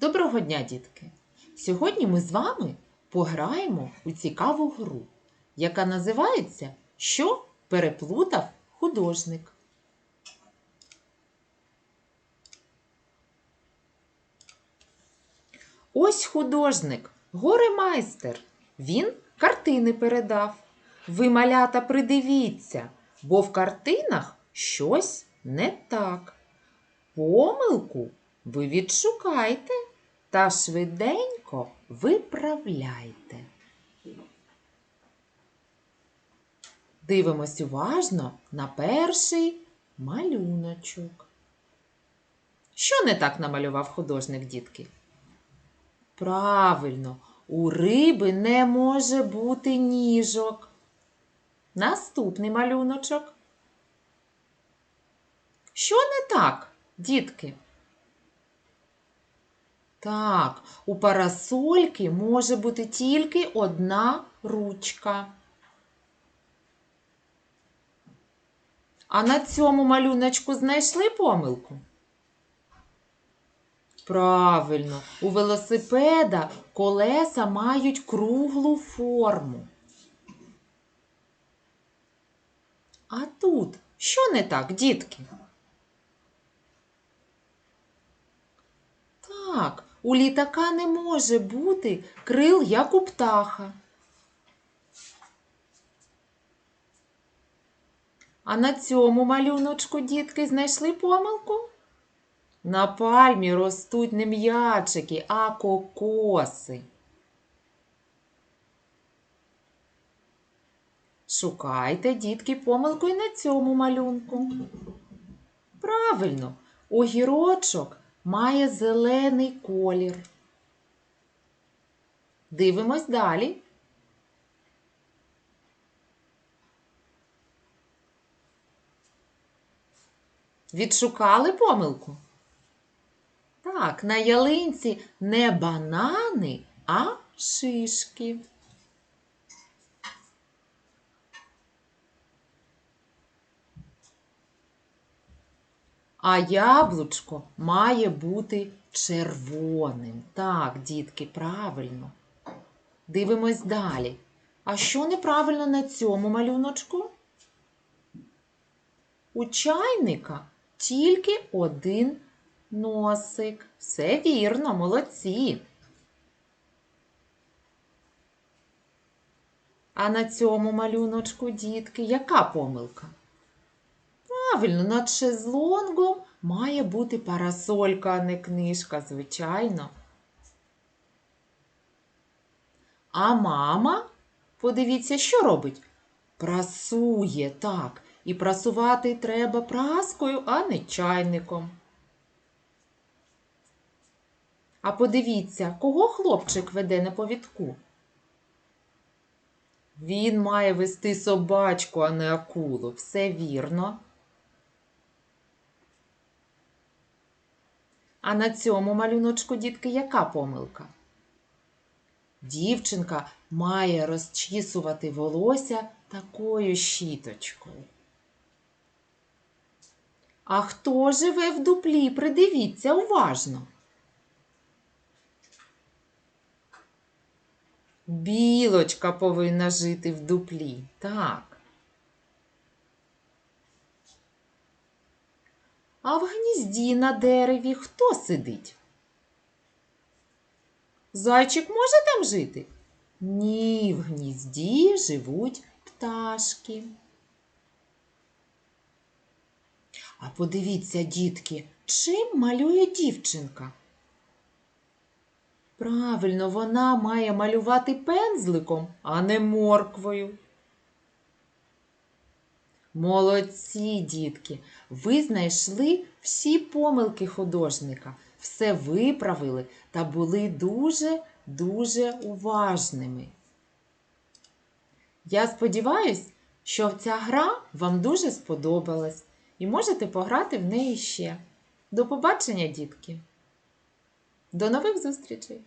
Доброго дня, дітки! Сьогодні ми з вами пограємо у цікаву гру, яка називається Що переплутав художник. Ось художник, горе-майстер. Він картини передав. Ви, малята, придивіться, бо в картинах щось не так. Помилку ви відшукайте та швиденько виправляйте. Дивимось уважно на перший малюночок. Що не так намалював художник, дітки? Правильно, у риби не може бути ніжок. Наступний малюночок. Що не так, дітки? Так, у парасольки може бути тільки одна ручка. А на цьому малюночку знайшли помилку? Правильно, у велосипеда колеса мають круглу форму. А тут що не так, дітки? Так, у літака не може бути крил, як у птаха. А на цьому малюночку дітки знайшли помилку? На пальмі ростуть не м'ячики, а кокоси. Шукайте, дітки, помилку і на цьому малюнку. Правильно, огірочок має зелений колір. Дивимось далі. Відшукали помилку? Так, на ялинці не банани, а шишки. А яблучко має бути червоним. Так, дітки, правильно. Дивимось далі. А що неправильно на цьому малюночку? У чайника тільки один носик. Все вірно, молодці. А на цьому малюночку, дітки, яка помилка? Правильно, над шезлонгом має бути парасолька, а не книжка, звичайно. А мама, подивіться, що робить? Прасує, так. І прасувати треба праскою, а не чайником. А подивіться, кого хлопчик веде на повідку? Він має вести собачку, а не акулу. Все вірно. А на цьому малюночку, дітки, яка помилка? Дівчинка має розчісувати волосся такою щіточкою. А хто живе в дуплі? Придивіться уважно. Білочка повинна жити в дуплі. Так. А в гнізді на дереві хто сидить? Зайчик може там жити? Ні, в гнізді живуть пташки. А подивіться, дітки, чим малює дівчинка? Правильно, вона має малювати пензликом, а не морквою. Молодці, дітки, ви знайшли всі помилки художника, все виправили та були дуже-дуже уважними. Я сподіваюся, що ця гра вам дуже сподобалась і можете пограти в неї ще. До побачення, дітки! До нових зустрічей!